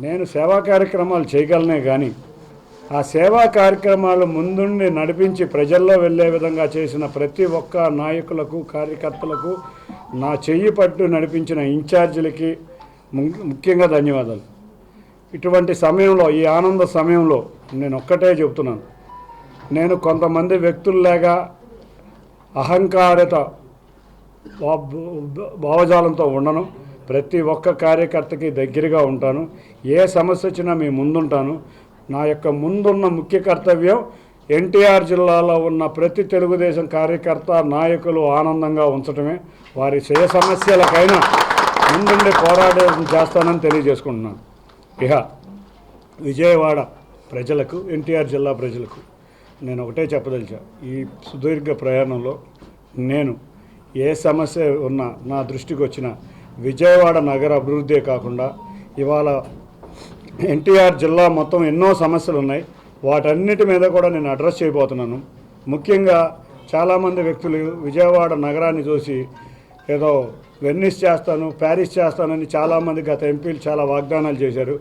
నేను సేవా కార్యక్రమాలు చేయగలనే కానీ ఆ సేవా కార్యక్రమాలు ముందుండి నడిపించి ప్రజల్లో వెళ్ళే విధంగా చేసిన ప్రతి ఒక్క నాయకులకు కార్యకర్తలకు నా చెయ్యి పట్టు నడిపించిన ఇన్ఛార్జీలకి ము- ముఖ్యంగా ధన్యవాదాలు. ఇటువంటి సమయంలో ఈ ఆనంద సమయంలో నేను ఒక్కటే చెబుతున్నాను. నేను కొంతమంది వ్యక్తుల్లాగా అహంకారత భా- భా- భావజాలంతో ఉండను. ప్రతి ఒక్క కార్యకర్తకి దగ్గరగా ఉంటాను. ఏ సమస్య వచ్చినా మీ ముందుంటాను. నా యొక్క ముందున్న ముఖ్య కర్తవ్యం ఎన్టీఆర్ జిల్లాలో ఉన్న ప్రతి తెలుగుదేశం కార్యకర్త నాయకులు ఆనందంగా ఉంచడమే వారి ఏ సమస్యలకైనా ముందుండి పోరాడే చేస్తానని తెలియజేసుకుంటున్నాను. ఇహ విజయవాడ ప్రజలకు ఎన్టీఆర్ జిల్లా ప్రజలకు నేను ఒకటే చెప్పదలిచా. ఈ సుదీర్ఘ ప్రయాణంలో నేను ఏ సమస్య ఉన్నా నా దృష్టికి వచ్చిన విజయవాడ నగర అభివృద్ధే కాకుండా ఇవాళ ఎన్టీఆర్ జిల్లా మొత్తం ఎన్నో సమస్యలు ఉన్నాయి వాటన్నిటి మీద కూడా నేను అడ్రస్ చేయబోతున్నాను. ముఖ్యంగా చాలామంది వ్యక్తులు విజయవాడ నగరాన్ని చూసి ఏదో వెన్నిస్ చేస్తాను ప్యారిస్ చేస్తానని చాలామంది గత ఎంపీలు చాలా వాగ్దానాలు చేశారు.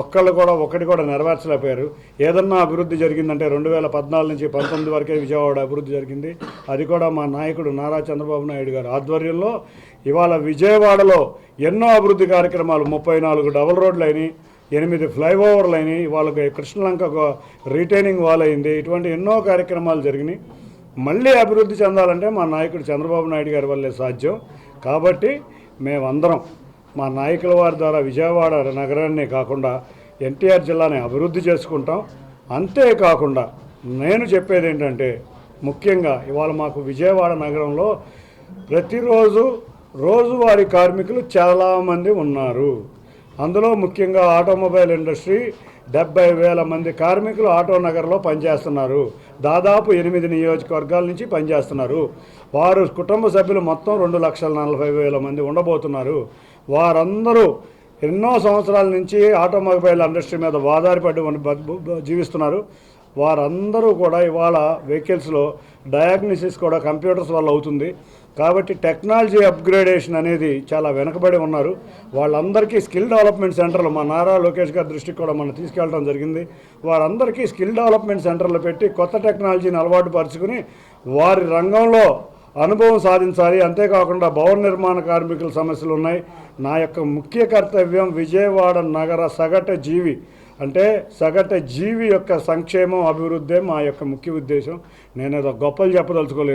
ఒక్కళ్ళు కూడా ఒకటి కూడా నెరవేర్చలేకపోయారు. ఏదన్నా అభివృద్ధి జరిగిందంటే రెండు వేల పద్నాలుగు నుంచి పంతొమ్మిది వరకే విజయవాడ అభివృద్ధి జరిగింది. అది కూడా మా నాయకుడు నారా చంద్రబాబు నాయుడు గారు ఆధ్వర్యంలో ఇవాళ విజయవాడలో ఎన్నో అభివృద్ధి కార్యక్రమాలు ముప్పై నాలుగు డబుల్ రోడ్లు అయినాయి ఎనిమిది ఫ్లైఓవర్లు అయినాయి. వాళ్ళకి కృష్ణలంక ఒక రీటైనింగ్ వాల్ అయింది ఇటువంటి ఎన్నో కార్యక్రమాలు జరిగినాయి. మళ్ళీ అభివృద్ధి చెందాలంటే మా నాయకుడు చంద్రబాబు నాయుడు గారి వల్లే సాధ్యం. కాబట్టి మేమందరం మా నాయకుల వారి ద్వారా విజయవాడ నగరాన్ని కాకుండా ఎన్టీఆర్ జిల్లాని అభివృద్ధి చేసుకుంటాం. అంతేకాకుండా నేను చెప్పేది ఏంటంటే ముఖ్యంగా ఇవాళ మాకు విజయవాడ నగరంలో ప్రతిరోజు రోజువారీ కార్మికులు చాలామంది ఉన్నారు. అందులో ముఖ్యంగా ఆటోమొబైల్ ఇండస్ట్రీ డెబ్బై వేల మంది కార్మికులు ఆటో నగర్లో పనిచేస్తున్నారు. దాదాపు ఎనిమిది నియోజకవర్గాల నుంచి పనిచేస్తున్నారు. వారు కుటుంబ సభ్యులు మొత్తం రెండు లక్షల నలభై వేల మంది ఉండబోతున్నారు. వారందరూ ఎన్నో సంవత్సరాల నుంచి ఆటోమొబైల్ ఇండస్ట్రీ మీద ఆధారపడి జీవిస్తున్నారు. వారందరూ కూడా ఇవాళ వెహికల్స్లో డయాగ్నోసిస్ కూడా కంప్యూటర్స్ వల్ల అవుతుంది. కాబట్టి టెక్నాలజీ అప్గ్రేడేషన్ అనేది చాలా వెనకబడి ఉన్నారు. వాళ్ళందరికీ స్కిల్ డెవలప్మెంట్ సెంటర్లు మా నారా లోకేష్ గారి దృష్టికి కూడా మనం తీసుకెళ్ళడం జరిగింది. వారందరికీ స్కిల్ డెవలప్మెంట్ సెంటర్లు పెట్టి కొత్త టెక్నాలజీని అలవాటు పరుచుకుని వారి రంగంలో అనుభవం సాధించాలి. అంతేకాకుండా భవన నిర్మాణ కార్మికుల సమస్యలు ఉన్నాయి. నా యొక్క ముఖ్య కర్తవ్యం విజయవాడ నగర సగట జీవి అంటే సగట జీవి యొక్క సంక్షేమం అభివృద్ధే మా యొక్క ముఖ్య ఉద్దేశం. నేను గొప్పలు చెప్పదలుచుకోలేదు.